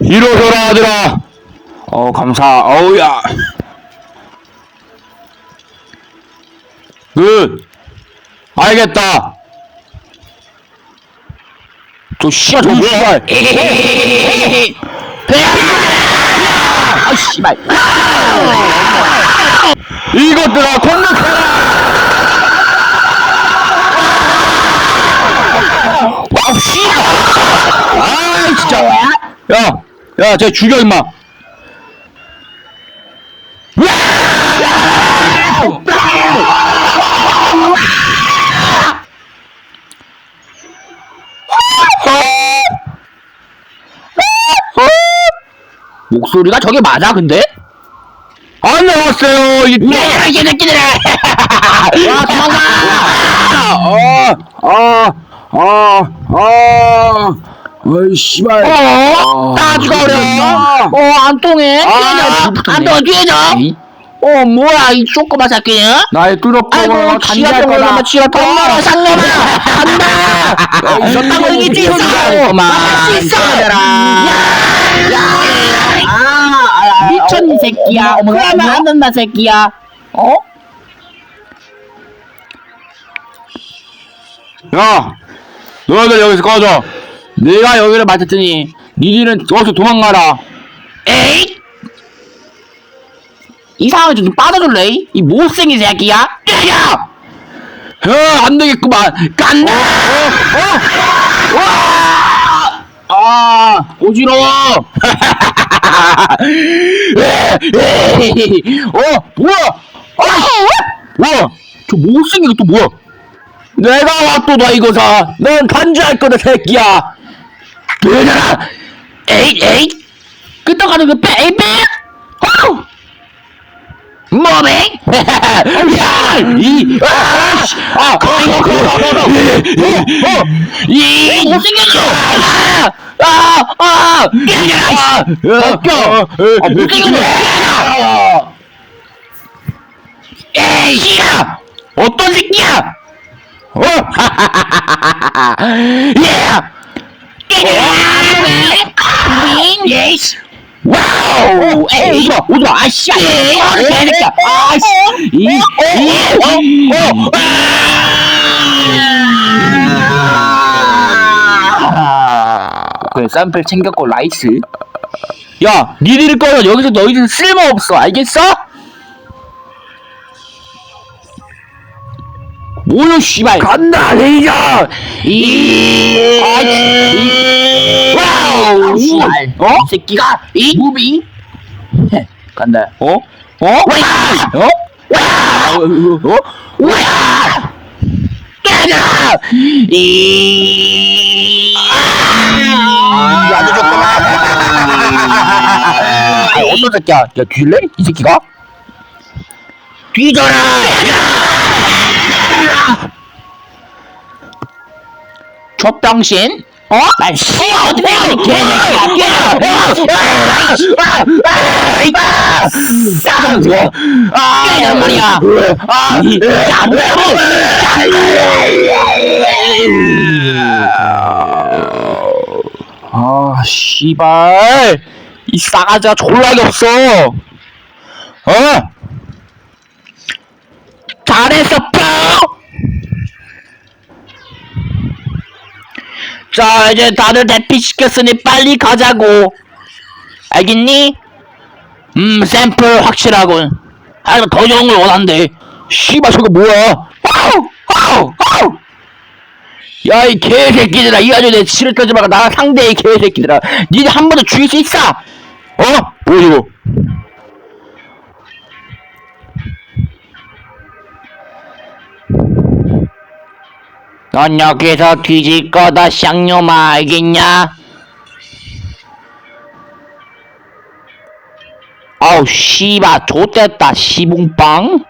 일어서라 아들아 어 감사. 어우야. 그 알겠다. 저 씨발 저 뭐야? 아 씨발 이것들아 공격해라 와우 씨발 아이 진짜 야 야 쟤 죽여 임마 목소리가 저게 맞아 근데? 안녕하세요 이 야, 이 새끼들아! 와, 도망가! 아, 아, 아, 어이, 씨발. 어? 따지가 어려. 어, 안 통해. 아. 안 통해, 뛰어져. 어, 뭐야, 이 쪼꼬마 새끼야? 나의 뚜렷하고 아이고, 지랄병 걸려면 지랄 병 상놈아! 간다! 있었다고 여기 얘기했어. 뛰어져! 막을 수 있어! 미쳤니, 새끼야? 그러면 안 된다, 새끼야. 어? 야, 너희들 여기서 꺼져. 내가 여기를 맡았더니 니들은 어서 도망가라. 에이! 이 상황에 좀 빠져줄래? 이 못생긴 새끼야? 야, 안 되겠구만. 간다. 아, 어지러워! 어, 뭐야? 뭐야? 저 못생긴 것도 뭐야? 내가 왔도다 이거사. 넌 단지할 거다 새끼야. 얘들아! 에이, 에이! 끄떡하는 그 베이비! 어우! 뭐뱅? 야! 이! 아! 씨! 아! 이거 그거! 이! 못생겼어! 아! 아! 야! 뼈. 아, 못생겼어! 에이! 야! 어떤 새끼야! 어? 예! 빙! 예이씨! 와우! 에이! 오지마! 오지마! 아씨! 아, 개새끼야! 아씨! 이! 이! 어! 그래, 쌈플 챙겼고, 라이스. 야, 니들 꺼져. 여기서 너희들 쓸모없어. 알겠어? 뭐요, 씨발! 간다, 레이저. 이! 아이씨! 와우! 씨발! 어? 이 새끼가! 이! 무빙! 간다. 어? 어? 와! 어? 와! 어? 와! 깨져! 이! 아주 좋구만. 어떤 새끼야? 야, 뒤질래? 이 새끼가? 뒤져라! 족병신? 어? 난 씨, 어떻게 하니, 개새끼야! 깨져! 깨져, 말이야! 아, 이, 야, 아, 씨발. 이 싸가지가 졸라게 없어. 어? 잘했어, 뿅! 자, 이제 다들 대피시켰으니 빨리 가자고. 알겠니? 음, 샘플 확실하군. 아, 이거 더 좋은 걸 원한대. 씨발, 저거 뭐야? 야, 이 개새끼들아. 이 아주 내 치를 떠지 마가 나랑 상대의 개새끼들아. 니네 한번더 죽일 수 있어! 어? 뭐야, 이거? 넌 여기서 뒤질 거다, 쌍놈아. 알겠냐? 아우, 씨바, 좆됐다, 시붕빵.